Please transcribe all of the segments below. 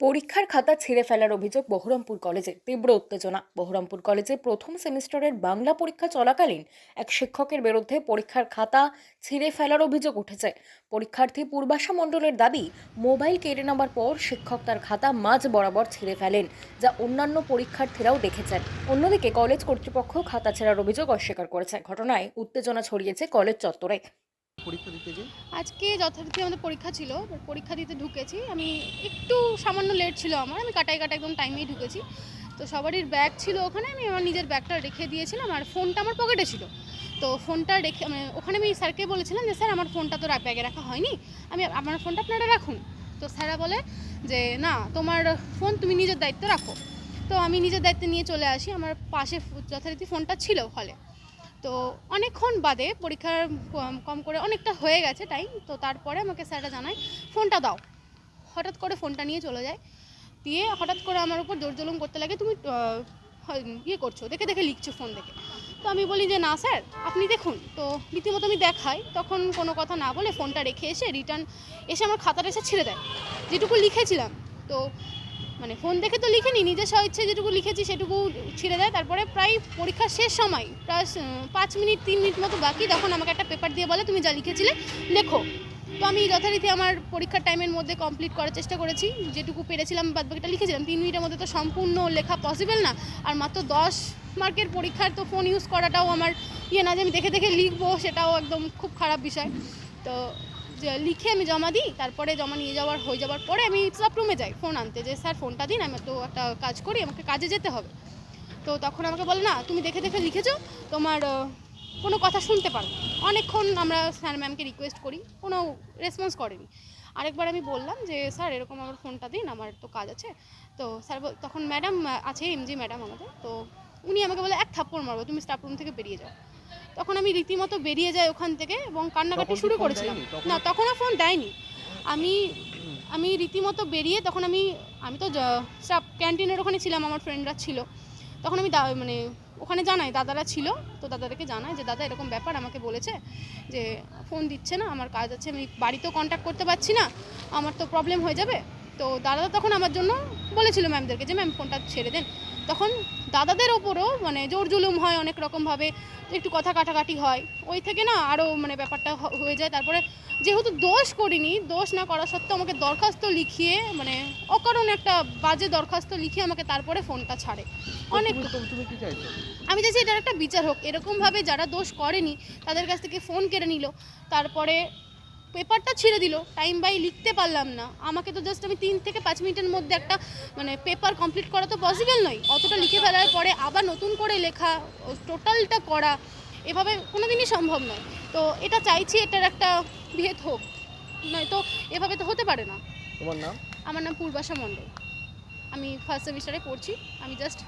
পরীক্ষার খাতা ছিঁড়ে ফেলার অভিযোগ বহরমপুর কলেজে। তীব্র উত্তেজনা। বহরমপুর কলেজে প্রথম সেমিস্টারের বাংলা পরীক্ষা চলাকালীন এক শিক্ষকের বিরুদ্ধে পরীক্ষার খাতা ছিঁড়ে ফেলার অভিযোগ উঠেছে। পরীক্ষার্থী পূর্বাশা মণ্ডলের দাবি, মোবাইল কেড়ে নেওয়ার পর শিক্ষক তার খাতা মাঝ বরাবর ছিঁড়ে ফেলেন, যা অন্যান্য পরীক্ষার্থীরাও দেখেছেন। অন্যদিকে কলেজ কর্তৃপক্ষ খাতা ছেঁড়ার অভিযোগ অস্বীকার করেছে। ঘটনায় উত্তেজনা ছড়িয়েছে কলেজ চত্বরে। পরীক্ষা দিতে যে আজকে যথারীতি আমাদের পরীক্ষা ছিল পরীক্ষা দিতে ঢুকেছি। আমি একটু সামান্য লেট ছিল আমার, আমি কাটাই কাটা একদম টাইমেই ঢুকেছি। তো সবারই ব্যাগ ছিল ওখানে, আমি আমার নিজের ব্যাগটা রেখে দিয়েছিলাম আর ফোনটা আমার পকেটে ছিল। তো ফোনটা রেখে মানে ওখানে আমি স্যারকে বলেছিলাম যে, স্যার, আমার ফোনটা তো ব্যাগে রাখা হয়নি। আমি, আমার ফোনটা আপনারা রাখুন। তো স্যারা বলে যে, না, তোমার ফোন তুমি নিজের দায়িত্ব রাখো। তো আমি নিজের দায়িত্ব নিয়ে চলে আসি। আমার পাশে যথারীতি ফোনটা ছিল হলে তো অনেকক্ষণ বাদে পরীক্ষার কম- করে অনেকটা হয়ে গেছে টাইম তো তারপরে আমাকে স্যাররা জানায়, ফোনটা দাও। হঠাৎ করে ফোনটা নিয়ে চলে যায়। দিয়ে হঠাৎ করে আমার উপর জোর জুলুম করতে লাগে, তুমি ইয়ে করছ, দেখে দেখে লিখছো ফোন দেখে। তো আমি বলি যে, না স্যার, আপনি দেখুন। তো রীতিমতো আমি দেখাই, তখন কোনো কথা না বলে ফোনটা রেখে এসে রিটার্ন এসে আমার খাতাটা এসে ছেড়ে দেয়। যেটুকু লিখেছিলাম, তো মানে ফোন দেখে তো লিখিনি, নিজের স্বইচ্ছে যেটুকু লিখেছি সেটুকু ছিঁড়ে দেয়। তারপরে প্রায় পরীক্ষার শেষ সময়, প্রায় পাঁচ মিনিট, তিন মিনিট মতো বাকি, তখন আমাকে একটা পেপার দিয়ে বলে, তুমি যা লিখেছিলে, লেখো। তো আমি যথারীতি আমার পরীক্ষার টাইমের মধ্যে কমপ্লিট করার চেষ্টা করেছি। যেটুকু পেরেছিলাম বাদ বাকিটা লিখেছিলাম। তিন মিনিটের মধ্যে তো সম্পূর্ণ লেখা পসিবল না। আর মাত্র দশ মার্কের পরীক্ষার তো ফোন ইউজ করাটাও আমার ইয়ে না যে আমি দেখে দেখে লিখব, সেটাও একদম খুব খারাপ বিষয়। তো লিখে আমি জমা দিই, তারপরে জমা নিয়ে যাওয়ার, হয়ে যাওয়ার পরে আমি স্টাফ রুমে যাই ফোন আনতে। যে, স্যার ফোনটা দিন, আমি তো একটা কাজ করি, আমাকে কাজে যেতে হবে। তো তখন আমাকে বলে, না, তুমি দেখে দেখে লিখেছো, তোমার কোনো কথা শুনতে পারো। অনেকক্ষণ আমরা স্যার ম্যামকে রিকোয়েস্ট করি, কোনো রেসপন্স করেনি। আরেকবার আমি বললাম যে, স্যার, এরকম আমার ফোনটা দিন, আমার তো কাজ আছে। তো স্যার তখন ম্যাডাম আছে এমজি ম্যাডাম আমাদের, তো উনি আমাকে বলে, এক থাপ্পড় মারবো, তুমি স্টাফ রুম থেকে বেরিয়ে যাও। তখন আমি রীতিমতো বেরিয়ে যাই ওখান থেকে এবং কান্নাকাটি শুরু করেছিলাম। দেয়নি? তখন- না তখনও ফোন দেয়নি। আমি আমি রীতিমতো বেরিয়ে তখন আমি আমি তো স্টাফ ক্যান্টিনের ওখানে ছিলাম আমার ফ্রেন্ডরা ছিল। তখন আমি মানে ওখানে জানাই দাদারা ছিল। তো দাদাদেরকে জানাই যে দাদা এরকম ব্যাপার আমাকে বলেছে যে ফোন দিচ্ছে না আমার কাজ আছে আমি বাড়িতেও কন্ট্যাক্ট করতে পারছি না আমার তো প্রবলেম হয়ে যাবে। তো দাদা তখন আমার জন্য বলেছিল ম্যামদেরকে যে ম্যাম ফোনটা ছেড়ে দেন। তখন দাদাদের ওপরও মানে জোর জুলুম হয় অনেক রকমভাবে একটু কথা কাটাকাটি হয়। ওই থেকে না আরও মানে ব্যাপারটা হয়ে যায়। তারপরে যেহেতু দোষ করিনি দোষ না করা সত্ত্বেও আমাকে দরখাস্ত লিখিয়ে মানে অকারণে একটা বাজে দরখাস্ত লিখিয়ে আমাকে তারপরে ফোনটা ছাড়ে। অনেক আমি চাইছি এটার একটা বিচার হোক। এরকমভাবে যারা দোষ করেনি তাদের কাছ থেকে ফোন কেড়ে নিল। তারপরে পেপারটা ছিঁড়ে দিল টাইম বাই লিখতে পারলাম না। আমাকে তো জাস্ট আমি তিন থেকে পাঁচ মিনিটের মধ্যে একটা মানে পেপার কমপ্লিট করা তো পসিবল নয়। অতটা লিখে ফেলার পরে আবার নতুন করে লেখা টোটালটা করা এভাবে কোনো দিনই সম্ভব নয়। তো এটা চাইছি এটার একটা ভেদ হোক নয় তো এভাবে তো হতে পারে না। তোমার নাম? আমার নাম পূর্বাশা মণ্ডল। আমি ফার্স্ট সেমিস্টারে পড়ছি। আমি জাস্ট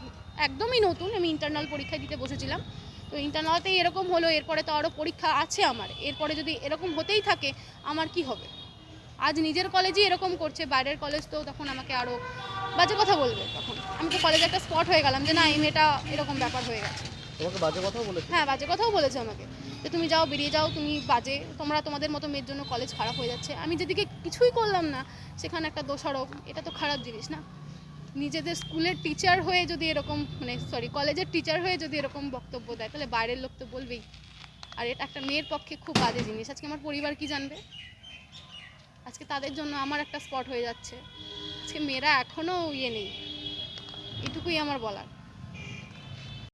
একদমই নতুন আমি ইন্টারনাল পরীক্ষা দিতে বসেছিলাম। তো ইন্টারনালতেই এরকম হলো এরপরে তো আরও পরীক্ষা আছে আমার। এরপরে যদি এরকম হতেই থাকে আমার কি হবে? আজ নিজের কলেজই এরকম করছে বাইরের কলেজ তো তখন আমাকে আরও বাজে কথা বলবে তখন। আমি তো কলেজে একটা স্পট হয়ে গেলাম যে না এই মেয়েটা এরকম ব্যাপার হয়ে গেছে। তোমাকে বাজে কথাও বলেছে? হ্যাঁ বাজে কথাও বলেছে আমাকে। যে তুমি যাও বেরিয়ে যাও তুমি বাজে তোমরা তোমাদের মতো মেয়ের জন্য কলেজ খারাপ হয়ে যাচ্ছে। আমি যেদিকে কিছুই করলাম না সেখানে একটা দোষারোপ এটা তো খারাপ জিনিস না। নিজেদের স্কুলের টিচার হয়ে যদি এরকম মানে সরি কলেজের টিচার হয়ে যদি এরকম বক্তব্য দেয়, তাহলে বাইরের লোক তো বলবেই। আর এটা একটা মেয়ের পক্ষে খুব বাজে জিনিস। আজকে আমার পরিবার কি জানবে? আজকে তাদের জন্য আমার একটা স্পট হয়ে যাচ্ছে। আজকে মেয়েরা এখনও ইয়ে নেই। এটুকুই আমার বলার।